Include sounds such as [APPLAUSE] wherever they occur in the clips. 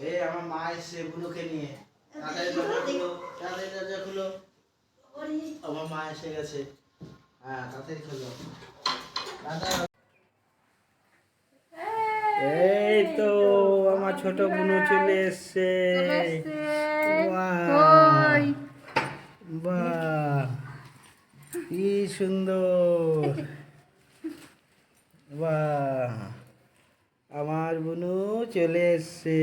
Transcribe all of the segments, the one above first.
এই আমার মা এসছে বুনুকে নিয়ে। তাড়াতাড়ি দরজা খুলো তাড়াতাড়ি দরজা খুলো। আমার মা এসে গেছে। হ্যাঁ তাড়াতাড়ি খুলো। তাড়াতাড়ি- এই তো আমার ছোট বুনু চলে এসছে। বাহ। বাহ। কি সুন্দর। বাহ। আমার বুনু চলে এসছে।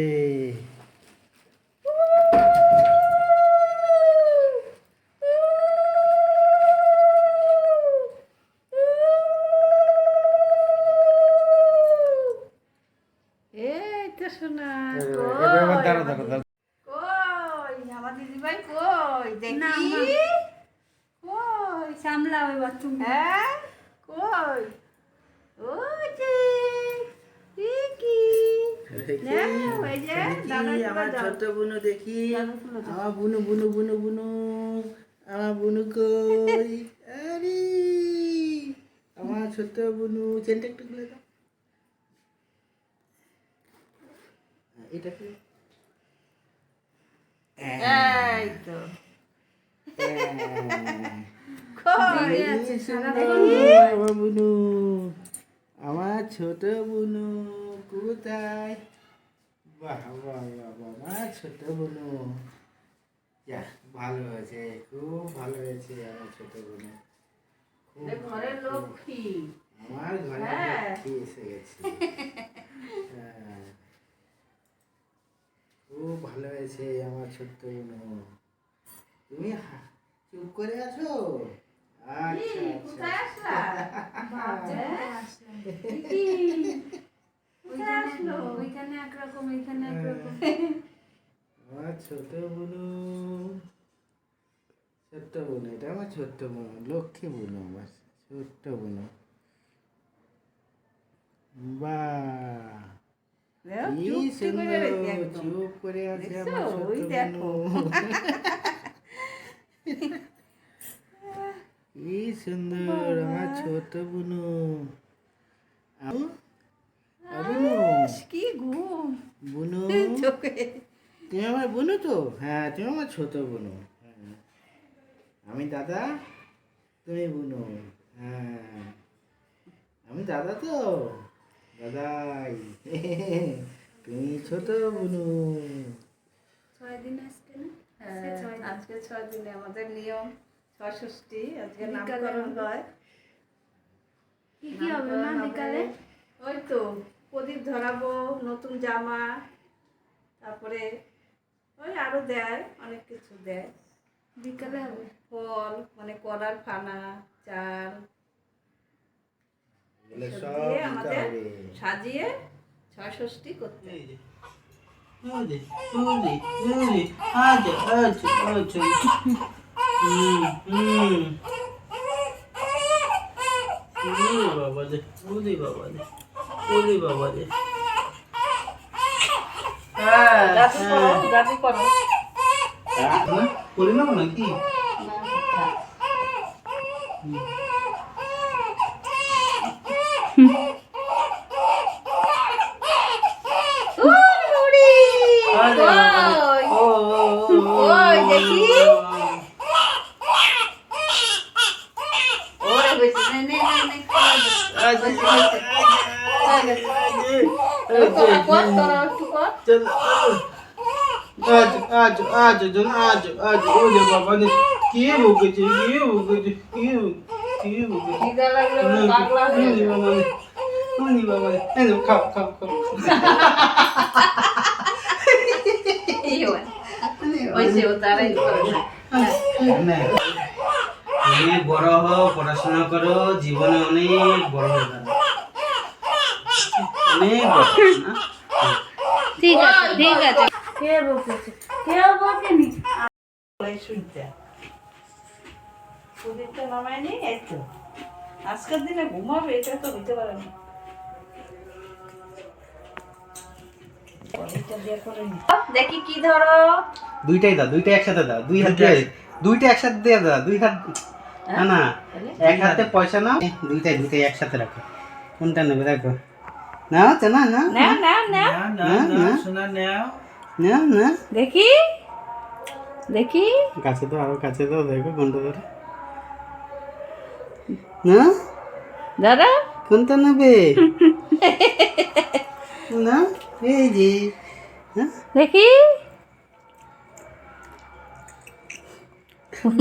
এই তো শোনা এবার দাঁড়া দাঁড়া দাঁড়া কই আমার দিদিভাই কই দেখি কই সামলাও এবার তুমি হ্যাঁ কই ওই যে কি দেখি, ওই যে, দেখি, দাদা তুলে আমার। ছোট বুনু দেখি। দাদা তুলে দাও। আমার বুনু বুনু বুনু বুনু। আমার বুনু কই? আরে। আমার ছোট বুনু। চেনটা একটু খুলে দাও। হ্যাঁ, এটা কি? এই তো। কই কি সুন্দর আমার বুনু। আমার ছোট বুনু কোথায়? বাহ বাহ আমার ছোট বুনু যা ভালো হয়েছে খুব ভালো হয়েছে আমার ছোট বুনু ঘরের লক্ষ্মী। আমার ঘরে হ্যাঁ। লক্ষ্মী এসে গেছে। [LAUGHS] হ্যাঁ। খুব ভালো হয়েছে আমার ছোট্ট বোনু তুমি হা- চুপ করে আছো? আচ্ছা কোথায় আচ্ছা [LAUGHS] [LAUGHS] একরকম এইখানে একরকম। আমার ছোট বোনু। ছোট্ট বোন এটা আমার ছোট্ট বোন লক্ষ্মী বোন আমার ছোট্ট বোন। বাহ কি চুপটি করে সুন্দর চুপ করে আছে আমার ছোট্ট ওই কি সুন্দর আমার ছোট বুনু। কি ঘুম বুনু? তুমি আমার বুনু তো? হ্যাঁ তুমি আমার ছোট বুনু। হ্যাঁ। আমি দাদা তুমি বুনু। হ্যাঁ। আমি দাদা তো? দাদাই। তুমি ছোট বুনু। ছয় দিন আসছে না? হ্যাঁ, আজকে ছয় দিনে। আমাদের নিয়ম ছষষ্ঠী আজকে নামকরণ হয়। কি কি হবে মা বিকালে? ওই তো। প্রদীপ ধরাবো নতুন জামা তারপরে ওই আরও দেয় অনেক কিছু দেয়। বিকালে হবে। ফল মানে কলার ফানা চাল সব দিয়ে আমাদের সাজিয়ে ছয় ষষ্ঠী করতে বাবা বাবা ওরে বাবা রে। হ্যাঁ, করো হ্যাঁ। হ্যাঁ, নেব নাকি আরে বাবা আজ আজ আজ জন আজ আজ ওরে বাবা রে কি বকেছে কি বকেছে কি কি বকেছে খিদা লাগলে পাগলা হয়ে বাবা এই খাও খাও খাও হয়। ও না। বড় হও পড়াশোনা করো জীবনে অনেক বড় হয়ে যাবে অনেক ঠিক আছে ঠিক আছে কে বকেছে কেউ বকেনি এই সুইচটা। প্রদীপটা নামায়নি, এই আজকের দিনে ঘুমাবে এটা তো হইতে পারে না প্রদীপটা দিয়ে করে নি। দেখি কি ধরো দুইটাই দাও দুইটা একসাথে দাও দুই হাত দিয়ে দুইটা একসাথে দিয়ে দাও দুই হাত না না এক হাতে পয়সা নাও। দুইটাই দুইটাই একসাথে রাখো। কোনটা নেবে দেখো। নাও তো না না নাও। নাও নাও। না না সোনা নেও। না না দেখি। দেখি। কাছে তো আরও কাছে তো দেখো কোনটা ধরে। না দাদা। কোনটা নেবে? না এই যে। হ্যাঁ? দেখি।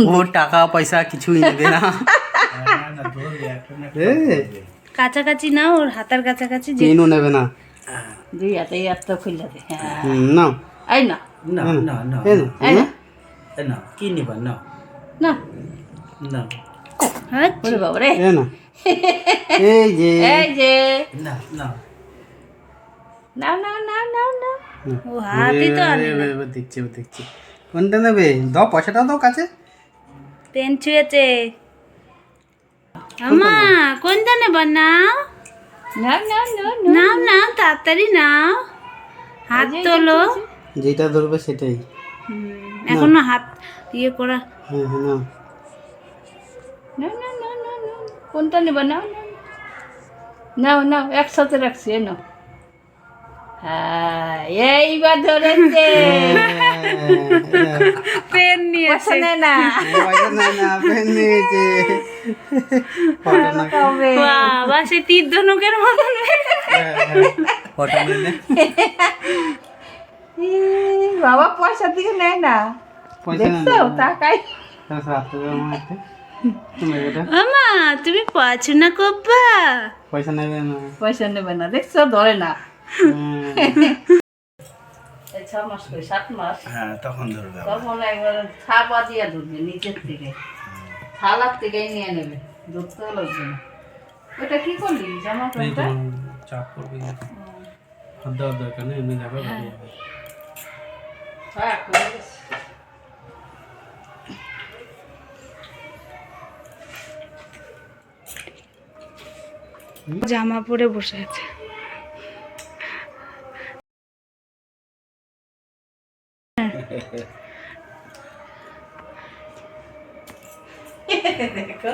ও টাকা পয়সা কিছুই নেবে না। কাছাকাছি না ওর হাতার কাছাকাছি যে চেনও নেবে না। দুই হাতে এই হাতটা খুললে দে। হ্যাঁ। নাও। এই না। no. এই নাও, এই না। Eh, No, kini ba? না। হ্যাঁ ওরে বাবা রে। এই না। এই যে। এই যে। No, no. নাও নাও নাও নাও নাও। ও হাতই তো আনে দেখছি ও দেখছি। কোনটা নেবে? দাও পয়সাটা দাও কাছে। পেন ছুঁয়েছে। আমা কোনটা নেব নাও নাও নাও নাও নাও নাও তাড়াতাড়ি নাও হাত তোলো যেটা ধরবে সেটাই এখনও হাত ইয়ে করা হ্যাঁ হ্যাঁ নাও নাও নাও নাও নাও নাও কোনটা নেবা নাও নাও নাও নাও একসাথে রাখছি এ নাও এইবার ধরেছে। পেন নিয়ে পয়সা নেয় না। না পেন নিয়েছে। ফটো না। কবে? বাবা সে তীর ধনুকের মতন বাবা পয়সা থেকে নেয় না। দেখছ? এটা আমা তুমি পড়াশোনা করবা? পয়সা নেবে না। পয়সা নেবে না। দেখছ? ধরে না। ছ মাস করে সাত মাস। হ্যাঁ তখন ধরবে তখন একবার ধরবে নিচের থেকে। থালার থেকেই নিয়ে নেবে ধরতে লাগবে না। ওটা কি করলি জামা এই প্যান্টটা? চাপ করবে হাত দেওয়ার দরকার নেই এমনি যাবে ভালো যাবে। হ্যাঁ জামা পরে বসে আছে। [LAUGHS] দেখো